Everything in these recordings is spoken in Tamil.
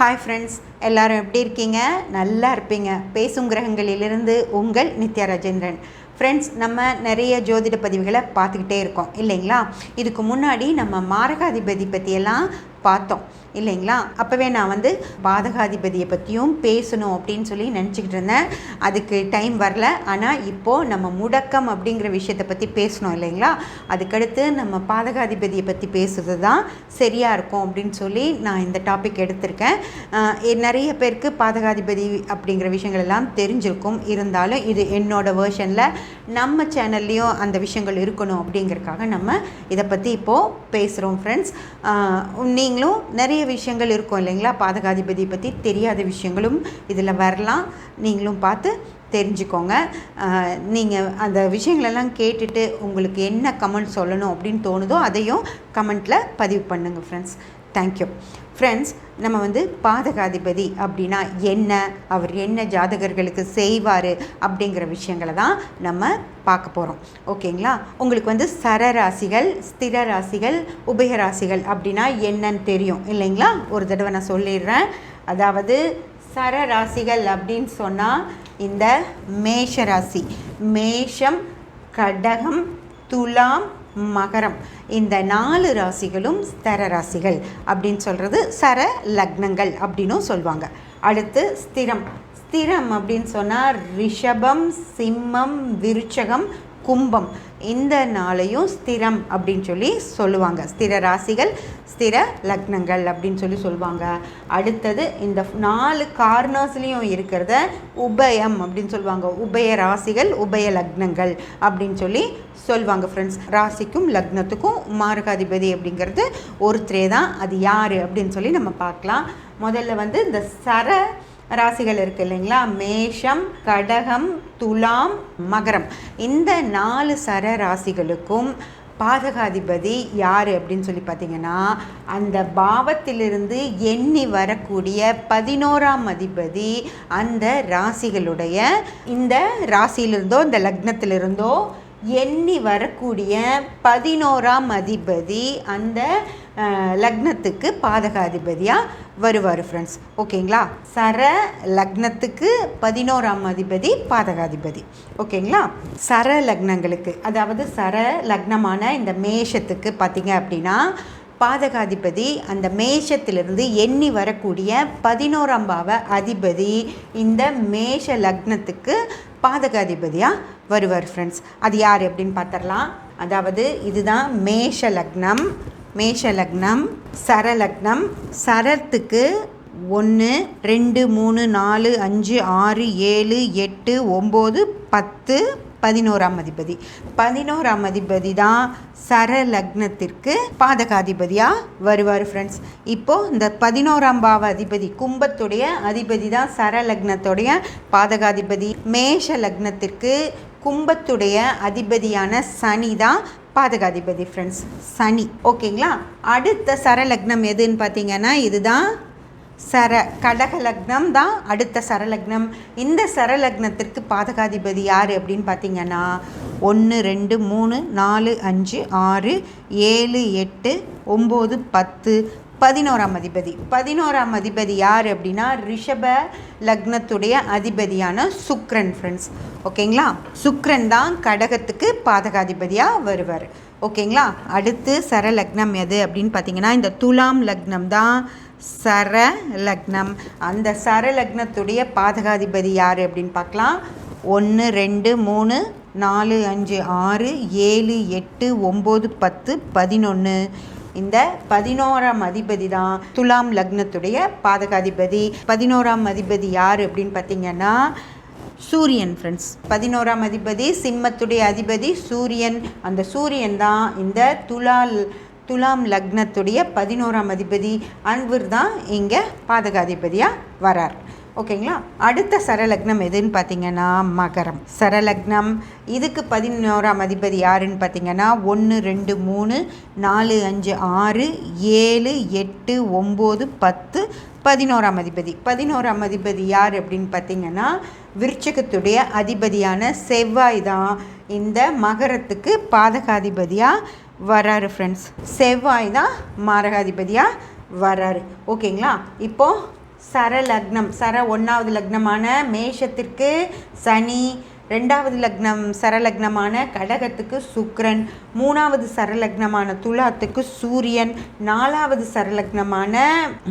ஹாய் ஃப்ரெண்ட்ஸ் எல்லோரும் எப்படி இருக்கீங்க? நல்லா இருப்பீங்க. பேசும் கிரகங்களிலிருந்து உங்கள் நித்யா ராஜேந்திரன். ஃப்ரெண்ட்ஸ் நம்ம நிறைய ஜோதிட பதிவுகளை பார்த்துக்கிட்டே இருக்கோம் இல்லைங்களா? இதுக்கு முன்னாடி நம்ம மாரகாதிபதி பற்றியெல்லாம் பார்த்தோம் இல்லைங்களா? அப்போவே நான் வந்து பாதகாதிபதியை பற்றியும் பேசணும் அப்படின்னு சொல்லி நினச்சிக்கிட்டு இருந்தேன். அதுக்கு டைம் வரல. ஆனால் இப்போது நம்ம முடக்கம் அப்படிங்கிற விஷயத்தை பற்றி பேசணும் இல்லைங்களா? அதுக்கடுத்து நம்ம பாதகாதிபதியை பற்றி பேசுறது தான் சரியாக இருக்கும் அப்படின்னு சொல்லி நான் இந்த டாபிக் எடுத்திருக்கேன். நிறைய பேருக்கு பாதகாதிபதி அப்படிங்கிற விஷயங்கள் எல்லாம் தெரிஞ்சிருக்கும். இருந்தாலும் இது என்னோடய வேர்ஷனில் நம்ம சேனல்லையும் அந்த விஷயங்கள் இருக்கணும் அப்படிங்கிறதுக்காக நம்ம இதை பற்றி இப்போது பேசுகிறோம் ஃப்ரெண்ட்ஸ் நீங்களும் நிறைய விஷயங்கள் இருக்கும் இல்லைங்களா? பாதகாதிபதி பற்றி தெரியாத விஷயங்களும் இதில் வரலாம். நீங்களும் பார்த்து தெரிஞ்சுக்கோங்க. நீங்கள் அந்த விஷயங்களெல்லாம் கேட்டுட்டு உங்களுக்கு என்ன கமெண்ட் சொல்லணும் அப்படின்னு தோணுதோ அதையும் கமெண்ட்டில் பதிவு பண்ணுங்கள் ஃப்ரெண்ட்ஸ் தேங்க்யூ ஃப்ரெண்ட்ஸ் நம்ம வந்து பாதகாதிபதி அப்படின்னா என்ன? அவர் என்ன ஜாதகர்களுக்கு செய்வார்? அப்படிங்கிற விஷயங்களை தான் நம்ம பார்க்க போகிறோம் ஓகேங்களா உங்களுக்கு வந்து சரராசிகள் ஸ்திர ராசிகள் உபயராசிகள் அப்படின்னா என்னன்னு தெரியும். இல்லைங்களா? ஒரு தடவை நான் சொல்லிடுறேன். அதாவது சரராசிகள் அப்படின்னு சொன்னால் இந்த மேஷ ராசி. மேஷம் கடகம் துலாம் மகரம். இந்த நாலு ராசிகளும் ஸ்தர ராசிகள் அப்படின்னு சொல்கிறது சர லக்னங்கள் அப்படின்னும் சொல்லுவாங்க அடுத்து ஸ்திரம். ஸ்திரம் அப்படின்னு சொன்னால் ரிஷபம் சிம்மம் விருச்சகம் கும்பம். இந்த நாளையும் ஸ்திரம் அப்படின்னு சொல்லி சொல்லுவாங்க. ஸ்திர ராசிகள் ஸ்திர லக்னங்கள் அப்படின்னு சொல்லி சொல்லுவாங்க. அடுத்தது இந்த நாலு கார்னர்ஸ்லேயும் இருக்கிறத உபயம் அப்படின்னு சொல்லுவாங்க. உபய ராசிகள் உபய லக்னங்கள் அப்படின்னு சொல்லி சொல்லுவாங்க ஃப்ரெண்ட்ஸ் ராசிக்கும் லக்னத்துக்கும் மாரகாதிபதி அப்படிங்கிறது ஒருத்தரே தான். அது யார் அப்படின்னு சொல்லி நம்ம பார்க்கலாம். முதல்ல வந்து இந்த சர ராசிகள் இருக்கு இல்லைங்களா? மேஷம் கடகம் துலாம் மகரம். இந்த நாலு சர ராசிகளுக்கும் பாதகாதிபதி யார் அப்படின்னு சொல்லி பார்த்தீங்கன்னா அந்த பாவத்திலிருந்து எண்ணி வரக்கூடிய பதினோராம் அதிபதி அந்த ராசிகளுடைய இந்த ராசியிலிருந்தோ இந்த லக்னத்திலிருந்தோ எண்ணி வரக்கூடிய பதினோராம் அதிபதி அந்த லக்னத்துக்கு பாதகாதிபதியாக வருவார் ஃப்ரெண்ட்ஸ் ஓகேங்களா? சர லக்னத்துக்கு பதினோராம் அதிபதி பாதகாதிபதி. ஓகேங்களா? சர லக்னங்களுக்கு அதாவது சர லக்னமான இந்த மேஷத்துக்கு பார்த்தீங்க அப்படின்னா பாதகாதிபதி அந்த மேஷத்திலிருந்து எண்ணி வரக்கூடிய பதினோராம் பாவ அதிபதி இந்த மேஷ லக்னத்துக்கு பாதகாதிபதியாக வருவார் ஃப்ரெண்ட்ஸ் அது யார் அப்படின்னு பார்த்துடலாம். அதாவது இதுதான் மேஷ லக்னம். மேஷ லக்னம் சரத்துக்கு ஒன்று ரெண்டு மூணு நாலு அஞ்சு ஆறு ஏழு எட்டு ஒம்பது பத்து பதினோராம் அதிபதி. பதினோராம் அதிபதி தான் சர லக்னத்திற்கு பாதகாதிபதியாக வருவார் ஃப்ரெண்ட்ஸ் இப்போது இந்த பதினோராம் பாவ அதிபதி கும்பத்துடைய அதிபதி தான் சர லக்னத்துடைய பாதகாதிபதி. மேஷ லக்னத்திற்கு கும்பத்துடைய அதிபதியான சனி தான் பாதகாதிபதி ஃப்ரெண்ட்ஸ் சனி. ஓகேங்களா? அடுத்த சரலக்னம் எதுன்னு பார்த்தீங்கன்னா இதுதான் சர கடக லக்னம் தான் அடுத்த சரலக்னம். இந்த சரலக்னத்திற்கு பாதகாதிபதி யார் அப்படின்னு பார்த்தீங்கன்னா ஒன்று ரெண்டு மூணு நாலு அஞ்சு ஆறு ஏழு எட்டு ஒம்பது பத்து பதினோராம் அதிபதி. பதினோராம் அதிபதி யார் அப்படின்னா ரிஷப லக்னத்துடைய அதிபதியான சுக்ரன் ஃப்ரெண்ட்ஸ் ஓகேங்களா? சுக்ரன் தான் கடகத்துக்கு பாதகாதிபதியாக வருவார். ஓகேங்களா? அடுத்து சரலக்னம் எது அப்படின்னு பார்த்தீங்கன்னா இந்த துலாம் லக்னம் தான் சர லக்னம். அந்த சர லக்னத்துடைய பாதகாதிபதி யார் அப்படின்னு பார்க்கலாம் ஒன்று ரெண்டு மூணு நாலு அஞ்சு ஆறு ஏழு எட்டு ஒம்பது பத்து பதினொன்று இந்த பதினோராம் அதிபதி தான் துலாம் லக்னத்துடைய பாதகாதிபதி. பதினோராம் அதிபதி யார் அப்படின்னு பார்த்தீங்கன்னா சூரியன் ஃப்ரெண்ட்ஸ் பதினோராம் அதிபதி சிம்மத்துடைய அதிபதி சூரியன். அந்த சூரியன் தான் இந்த துலால் துலாம் லக்னத்துடைய பதினோராம் அதிபதி. அன்பர் தான் இங்கே பாதகாதிபதியாக வரார். ஓகேங்களா? அடுத்த சரலக்னம் எதுன்னு பார்த்தீங்கன்னா மகரம். சரலக்னம் இதுக்கு பதினோராம் அதிபதி யாருன்னு பார்த்தீங்கன்னா ஒன்று ரெண்டு மூணு நாலு அஞ்சு ஆறு ஏழு எட்டு ஒம்பது பத்து பதினோராம் அதிபதி. பதினோராம் அதிபதி யார் அப்படின்னு பார்த்தீங்கன்னா விருச்சகத்துடைய அதிபதியான செவ்வாய் தான் இந்த மகரத்துக்கு பாதகாதிபதியாக வராரு ஃப்ரெண்ட்ஸ் செவ்வாய் தான் மாரகாதிபதியாக வராரு. ஓகேங்களா? இப்போது சர லக்னம் சர ஒன்றாவது லக்னமான மேஷத்திற்கு சனி ரெண்டாவது லக்னம் சரலக்னமான கடகத்துக்கு சுக்ரன் மூணாவது சரலக்னமான துலாத்துக்கு சூரியன் நாலாவது சரலக்னமான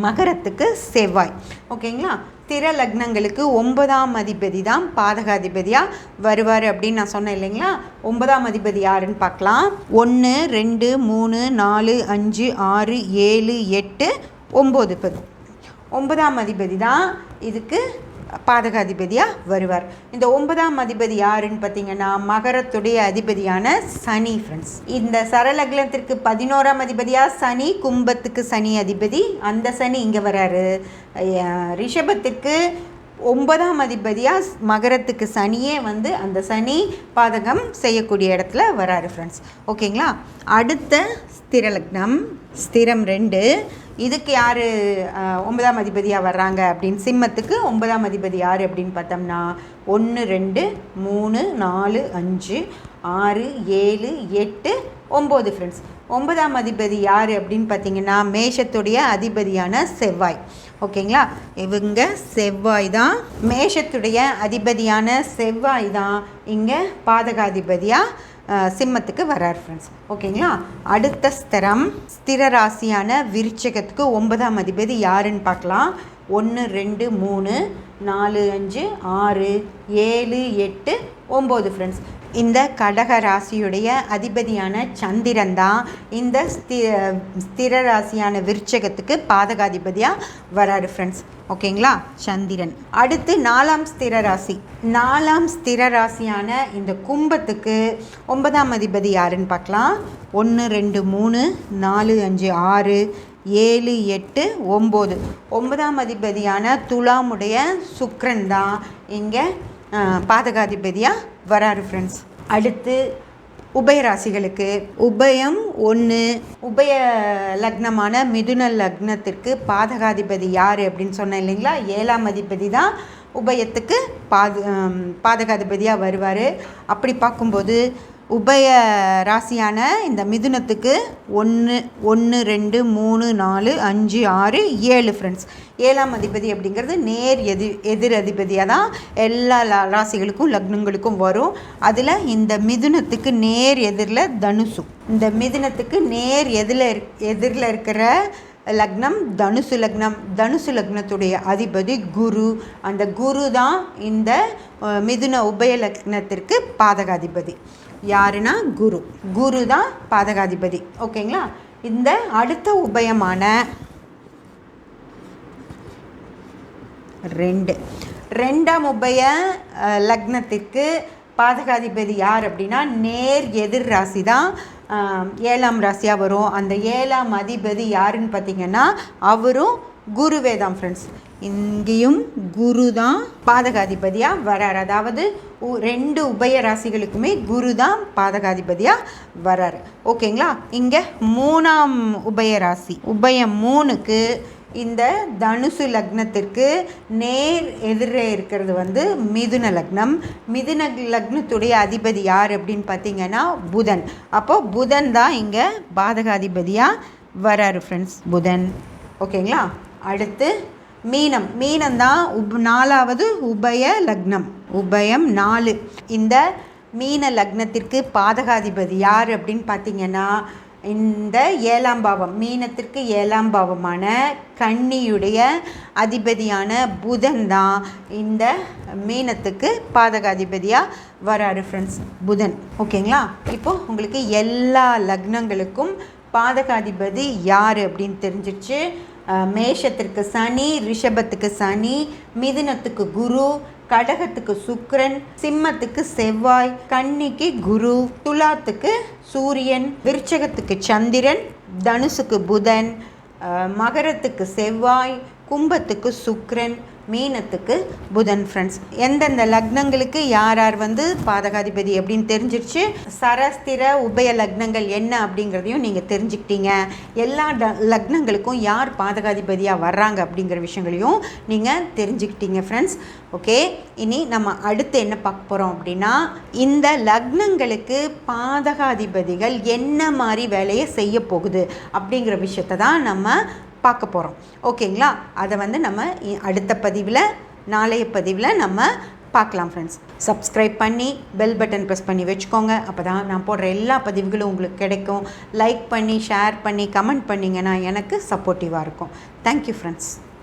மகரத்துக்கு செவ்வாய். ஓகேங்களா? திர லக்னங்களுக்கு ஒன்பதாம் அதிபதி தான் பாதகாதிபதியாக வருவார் அப்படின்னு நான் சொன்னேன் இல்லைங்களா? ஒன்பதாம் அதிபதி யாருன்னு பார்க்கலாம். ஒன்று ரெண்டு மூணு நாலு அஞ்சு ஆறு ஏழு எட்டு ஒம்பது பது ஒன்பதாம் அதிபதி தான் இதுக்கு பாதக அதிபதியாக வருவார். இந்த ஒன்பதாம் அதிபதி யாருன்னு பார்த்தீங்கன்னா மகரத்துடைய அதிபதியான சனி ஃப்ரெண்ட்ஸ் இந்த சரலக்னத்திற்கு பதினோராம் அதிபதியாக சனி கும்பத்துக்கு சனி அதிபதி. அந்த சனி இங்கே வராரு. ரிஷபத்துக்கு ரிஷபத்திற்கு ஒன்பதாம் அதிபதியாக மகரத்துக்கு சனியே வந்து அந்த சனி பாதகம் செய்யக்கூடிய இடத்துல வராரு ஃப்ரெண்ட்ஸ் ஓகேங்களா அடுத்த ஸ்திரலக்னம் ஸ்திரம் ரெண்டு இதுக்கு யார் ஒன்பதாம் அதிபதியாக வர்றாங்க அப்படின்னு சிம்மத்துக்கு ஒன்பதாம் அதிபதி யார் அப்படின்னு பார்த்தோம்னா ஒன்று ரெண்டு மூணு நாலு அஞ்சு ஆறு ஏழு எட்டு ஒம்பது ஃப்ரெண்ட்ஸ் ஒன்பதாம் அதிபதி யார் அப்படின்னு பார்த்தீங்கன்னா மேஷத்துடைய அதிபதியான செவ்வாய். ஓகேங்களா? இவங்க செவ்வாய் தான் மேஷத்துடைய அதிபதியான செவ்வாய் தான் இங்கே பாதகாதிபதியாக சிம்மத்துக்கு வரார் ஃப்ரெண்ட்ஸ் ஓகேங்களா? அடுத்த ஸ்திரம் ஸ்திர ராசியான விருச்சகத்துக்கு ஒன்பதாம் அதிபதி யாருன்னு பார்க்கலாம். ஒன்று ரெண்டு மூணு நாலு அஞ்சு ஆறு ஏழு எட்டு ஒம்பது ஃப்ரெண்ட்ஸ் இந்த கடக ராசியுடைய அதிபதியான சந்திரன் தான் இந்த ஸ்தி ஸ்திர ராசியான விருச்சகத்துக்கு பாதகாதிபதியாக வராரு ஃப்ரெண்ட்ஸ் ஓகேங்களா சந்திரன். அடுத்து நாலாம் ஸ்திர ராசி. நாலாம் ஸ்திர ராசியான இந்த கும்பத்துக்கு ஒன்பதாம் அதிபதி யாருன்னு பார்க்கலாம். ஒன்று ரெண்டு மூணு நாலு அஞ்சு ஆறு ஏழு எட்டு ஒம்பது. ஒன்பதாம் அதிபதியான துலாமுடைய சுக்ரன் தான் இங்கே பாதகாதிபதியாக வராரு ஃப்ரெண்ட்ஸ் அடுத்து உபயராசிகளுக்கு. உபயம் ஒன்று உபய லக்னமான மிதுன லக்னத்திற்கு பாதகாதிபதி யார் அப்படின்னு சொன்னேன் இல்லைங்களா? ஏழாம் அதிபதி தான் உபயத்துக்கு பாது பாதகாதிபதியாக வருவார். அப்படி பார்க்கும்போது உபய ராசியான இந்த மிதுனத்துக்கு ஒன்று ஒன்று ரெண்டு மூணு நாலு அஞ்சு ஆறு ஏழு ஃப்ரெண்ட்ஸ் ஏழாம் அதிபதி அப்படிங்கிறது நேர் எதி எதிர் அதிபதியாக தான் எல்லா ராசிகளுக்கும் லக்னங்களுக்கும் வரும். அதில் இந்த மிதுனத்துக்கு நேர் எதிரில் தனுசு. இந்த மிதுனத்துக்கு நேர் எதில் எதிரில் இருக்கிற லக்னம் தனுசு லக்னம். தனுசு லக்னத்துடைய அதிபதி குரு. அந்த குரு தான் இந்த மிதுன உபய லக்னத்திற்கு பாதகாதிபதி. யாருன்னா குரு. குரு தான் பாதகாதிபதி. ஓகேங்களா? இந்த அடுத்த உபயமான ரெண்டு. ரெண்டாம் உபய லக்னத்திற்கு பாதகாதிபதி யார் அப்படின்னா நேர் எதிர் ராசி தான். ஏழாம் ராசியாக வரும். அந்த ஏழாம் அதிபதி யாருன்னு பார்த்தீங்கன்னா அவரும் குருவே தான் ஃப்ரெண்ட்ஸ் இங்கேயும் குரு தான் பாதகாதிபதியாக வரார். அதாவது உ- ரெண்டு உபய ராசிகளுக்குமே குரு தான் பாதகாதிபதியாக வரார். ஓகேங்களா? இங்கே மூணாம் உபய ராசி உபயம் மூணுக்கு இந்த தனுசு லக்னத்திற்கு நேர் எதிரே இருக்கிறது வந்து மிதுன லக்னம். மிதுன லக்னத்துடைய அதிபதி யார் அப்படின்னு பார்த்தீங்கன்னா புதன். அப்போது புதன் தான் இங்கே பாதகாதிபதியாக வராரு ஃப்ரெண்ட்ஸ் புதன். ஓகேங்களா? அடுத்து மீனம். மீனம் தான் உப் நாலாவது உபய லக்னம். உபயம் நாலு. இந்த மீன லக்னத்திற்கு பாதகாதிபதி யார் அப்படின்னு பார்த்தீங்கன்னா இந்த ஏழாம் பாவம். மீனத்திற்கு ஏழாம் பாவமான கன்னியுடைய அதிபதியான புதன் தான் இந்த மீனத்துக்கு பாதகாதிபதியாக வராரு ஃப்ரெண்ட்ஸ் புதன். ஓகேங்களா? இப்போது உங்களுக்கு எல்லா லக்னங்களுக்கும் பாதகாதிபதி யார் அப்படின்னு தெரிஞ்சிருச்சு. மேஷத்திற்கு சனி ரிஷபத்துக்கு சனி மிதுனத்துக்கு குரு கடகத்துக்கு சுக்ரன் சிம்மத்துக்கு செவ்வாய் கன்னிக்கு குரு துலாத்துக்கு சூரியன் விருச்சகத்துக்கு சந்திரன் தனுசுக்கு புதன் மகரத்துக்கு செவ்வாய் கும்பத்துக்கு சுக்ரன் மீனத்துக்கு புதன் ஃப்ரெண்ட்ஸ் எந்தெந்த லக்னங்களுக்கு யார் யார் வந்து பாதகாதிபதி அப்படின்னு தெரிஞ்சிருச்சு சரஸ்திர உபய லக்னங்கள் என்ன அப்படிங்கிறதையும் நீங்கள் தெரிஞ்சுக்கிட்டீங்க. எல்லா ட லக்னங்களுக்கும் யார் பாதகாதிபதியாக வர்றாங்க அப்படிங்கிற விஷயங்களையும் நீங்கள் தெரிஞ்சுக்கிட்டீங்க ஃப்ரெண்ட்ஸ் ஓகே இனி நம்ம அடுத்து என்ன பார்க்க போகிறோம் அப்படின்னா இந்த லக்னங்களுக்கு பாதகாதிபதிகள் என்ன மாதிரி வேலையை செய்ய போகுது அப்படிங்கிற விஷயத்தை தான் நம்ம பார்க்க போகிறோம் ஓகேங்களா? அதை வந்து நம்ம அடுத்த பதிவில் நாளைய பதிவில் நம்ம பார்க்கலாம் ஃப்ரெண்ட்ஸ் சப்ஸ்கிரைப் பண்ணி பெல் பட்டன் ப்ரெஸ் பண்ணி வச்சுக்கோங்க. அப்போ தான் நான் போடுற எல்லா பதிவுகளும் உங்களுக்கு கிடைக்கும். லைக் பண்ணி ஷேர் பண்ணி கமெண்ட் பண்ணிங்கன்னா எனக்கு சப்போர்ட்டிவாக இருக்கும். Thank you friends